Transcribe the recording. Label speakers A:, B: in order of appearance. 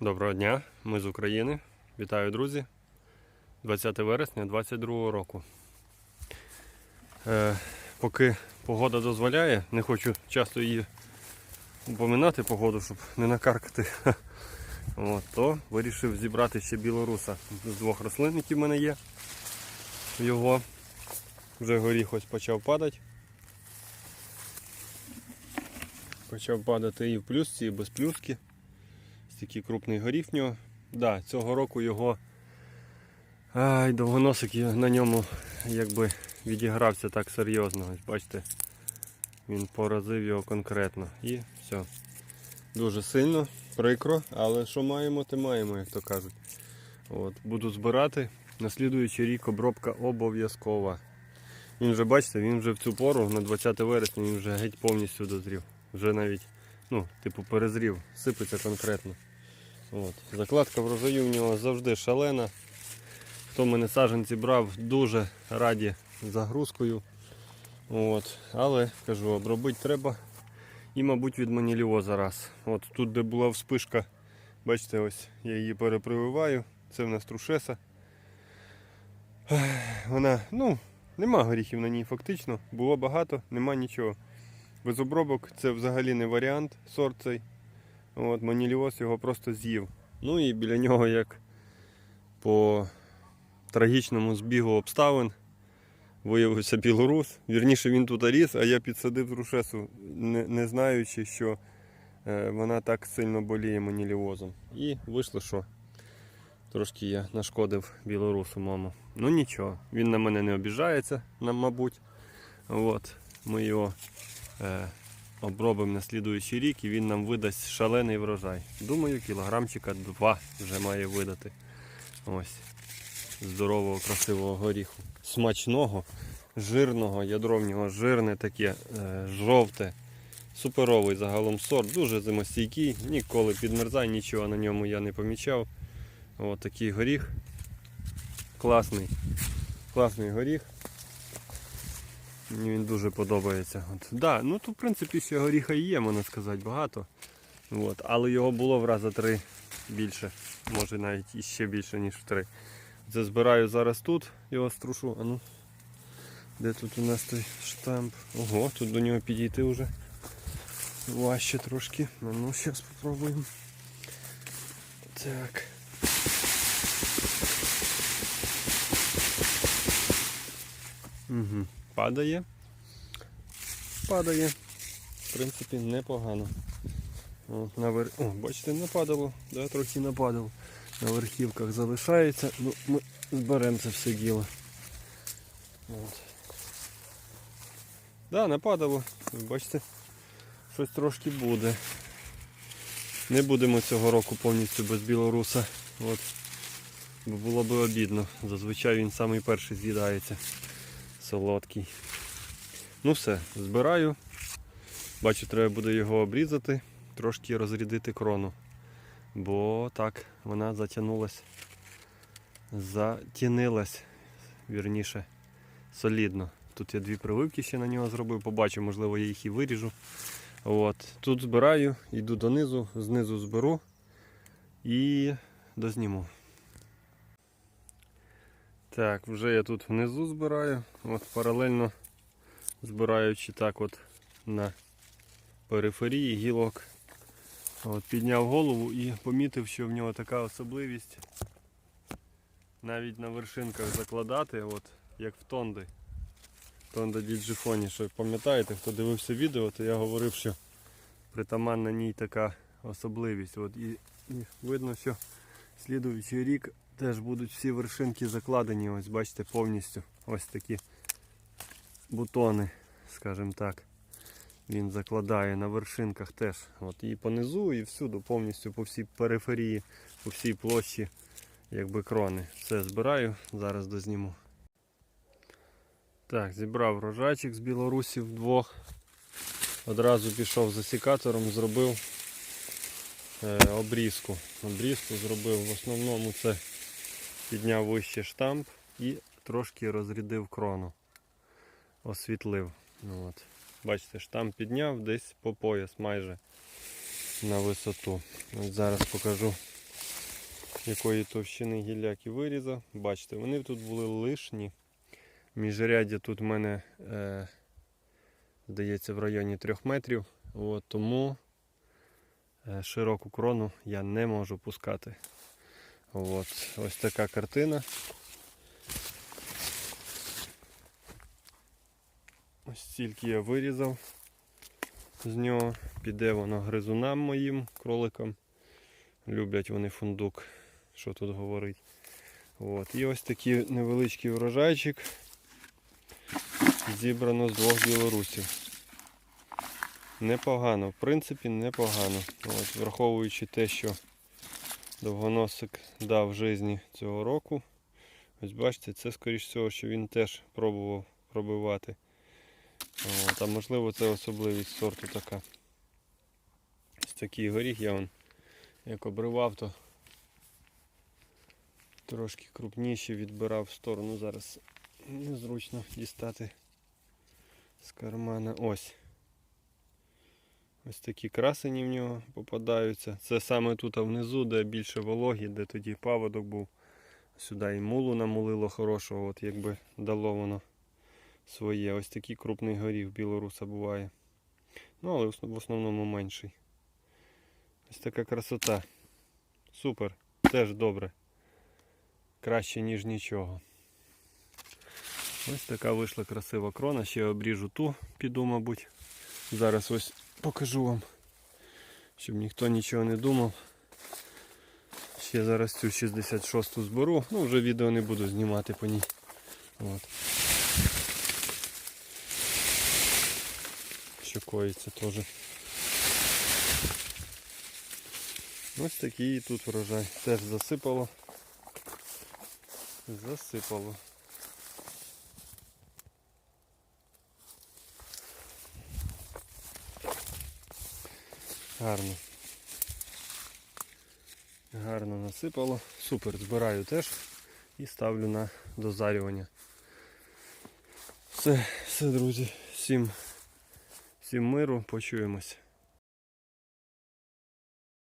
A: Доброго дня, ми з України. Вітаю, друзі. 20 вересня 2022 року. Е, поки погода дозволяє, не хочу часто її упоминати погоду, щоб не накаркати. От, то вирішив зібрати ще білоруса з двох рослин, які в мене є. Його вже горіх ось почав падати. Почав падати і в плюсці, і без плюски. Такий крупний горіх в нього. Да, цього року його ай, довгоносик на ньому якби відігрався так серйозно. Ось бачите, він поразив його конкретно. І все. Дуже сильно, прикро, але що маємо, те маємо, як то кажуть. От, буду збирати. На слідуючий рік обробка обов'язкова. Він вже, бачите, він вже в цю пору, на 20 вересня, він вже геть повністю дозрів. Вже навіть, ну, типу, перезрів, сипеться конкретно. От. Закладка врожаю в нього завжди шалена. Хто мене саджанці брав, дуже раді загрузкою. От. Але кажу, обробити треба. І, мабуть, від маніліоза раз. От тут, де була вспишка, бачите, ось я її перепрививаю. Це в нас трушеса. Вона, ну, нема горіхів на ній фактично. Було багато, нема нічого. Без обробок це взагалі не варіант сорт цей. От, маніліоз його просто з'їв. Ну і біля нього, як по трагічному збігу обставин, виявився білорус. Вірніше він тут ріс, а я підсадив трушесу, не, не знаючи, що е, вона так сильно боліє маніліозом. І вийшло, що трошки я нашкодив білорусу маму. Ну нічого, він на мене не обіжається, мабуть. От, ми його обробимо на слідуючий рік і він нам видасть шалений врожай. Думаю, кілограмчика два вже має видати. Ось. Здорового, красивого горіху. Смачного, жирного, ядро жирне таке, е, жовте. Суперовий загалом сорт, дуже зимостійкий, ніколи підмерзай, нічого на ньому я не помічав. Ось такий горіх. Класний. Класний горіх. Мені він дуже подобається. От. Да, ну тут в принципі ще горіха є, можна сказати, багато. От. Але його було в рази три більше. Може навіть іще більше, ніж в три. Це збираю зараз тут, його струшу. А ну, де тут у нас той штамп? Ого, тут до нього підійти вже важче трошки. А ну, зараз спробуємо. Так. Угу. Падає. Падає. В принципі, непогано. О, навер... О, бачите, нападало, да, трохи нападало. На верхівках залишається. Ну, ми зберемо це все діло. От. Да, нападало. Бачите, щось трошки буде. Не будемо цього року повністю без білоруса. От. Бо було б обідно. Зазвичай він самий перший з'їдається. Солодкий. Ну все, збираю. Бачу, треба буде його обрізати, трошки розрядити крону. Бо так, вона затягнулась, затінилась, вірніше, солідно. Тут я дві прививки ще на нього зробив, побачу, можливо, я їх і виріжу. От. Тут збираю, йду донизу, знизу зберу і дозніму. Так, вже я тут внизу збираю, от паралельно збираючи так от на периферії гілок. От, підняв голову і помітив, що в нього така особливість навіть на вершинках закладати, от, як в тонди. Тонда діджифоні, що пам'ятаєте, хто дивився відео, то я говорив, що притаманна ній така особливість. От, і, і видно, що слідуючий рік теж будуть всі вершинки закладені, ось бачите, повністю ось такі бутони, скажімо так. Він закладає на вершинках теж. От, І понизу, і всюди, повністю по всій периферії, по всій площі якби крони. Все збираю, зараз дозніму. Так, зібрав рожачик з білорусів двох. Одразу пішов за секатором, зробив е, обрізку. Обрізку зробив в основному це підняв вище штамп і трошки розрядив крону. Освітлив. Ну, от. Бачите, штамп підняв десь по пояс майже на висоту. От зараз покажу якої товщини гілляки вирізав. Бачите, вони тут були лишні. Міжряддя тут в мене, е, здається, в районі 3 метрів. От, тому е, широку крону я не можу пускати. От, ось така картина. Ось стільки я вирізав з нього. Піде воно гризунам моїм кроликам. Люблять вони фундук, що тут говорить. От. І ось такий невеличкий врожайчик. Зібрано з двох білорусів. Непогано, в принципі, непогано. От, враховуючи те, що довгоносик дав житті цього року. Ось бачите, це скоріш всього, що він теж пробував пробивати. От, а можливо це особливість сорту така. Ось такий горіх я вон, як обривав, то трошки крупніші відбирав в сторону. Зараз незручно дістати з кармана. Ось. Ось такі красені в нього попадаються. Це саме тут внизу, де більше вологі, де тоді паводок був. Сюди і мулу намулило хорошого, от якби дало воно своє. Ось такий крупний горіх білоруса буває. Ну, але в основному менший. Ось така красота. Супер. Теж добре. Краще, ніж нічого. Ось така вийшла красива крона. Ще обріжу ту, піду, мабуть. Зараз ось покажу вам, щоб ніхто нічого не думав. Ще зараз цю 66-ту зберу. Ну, вже відео не буду знімати по ній. От. Що коїться теж. Ось такий тут врожай. Теж засипало. Засипало. Гарно. Гарно насипало. Супер, збираю теж і ставлю на дозарювання. Все, все, друзі. Всім, всім миру, почуємось.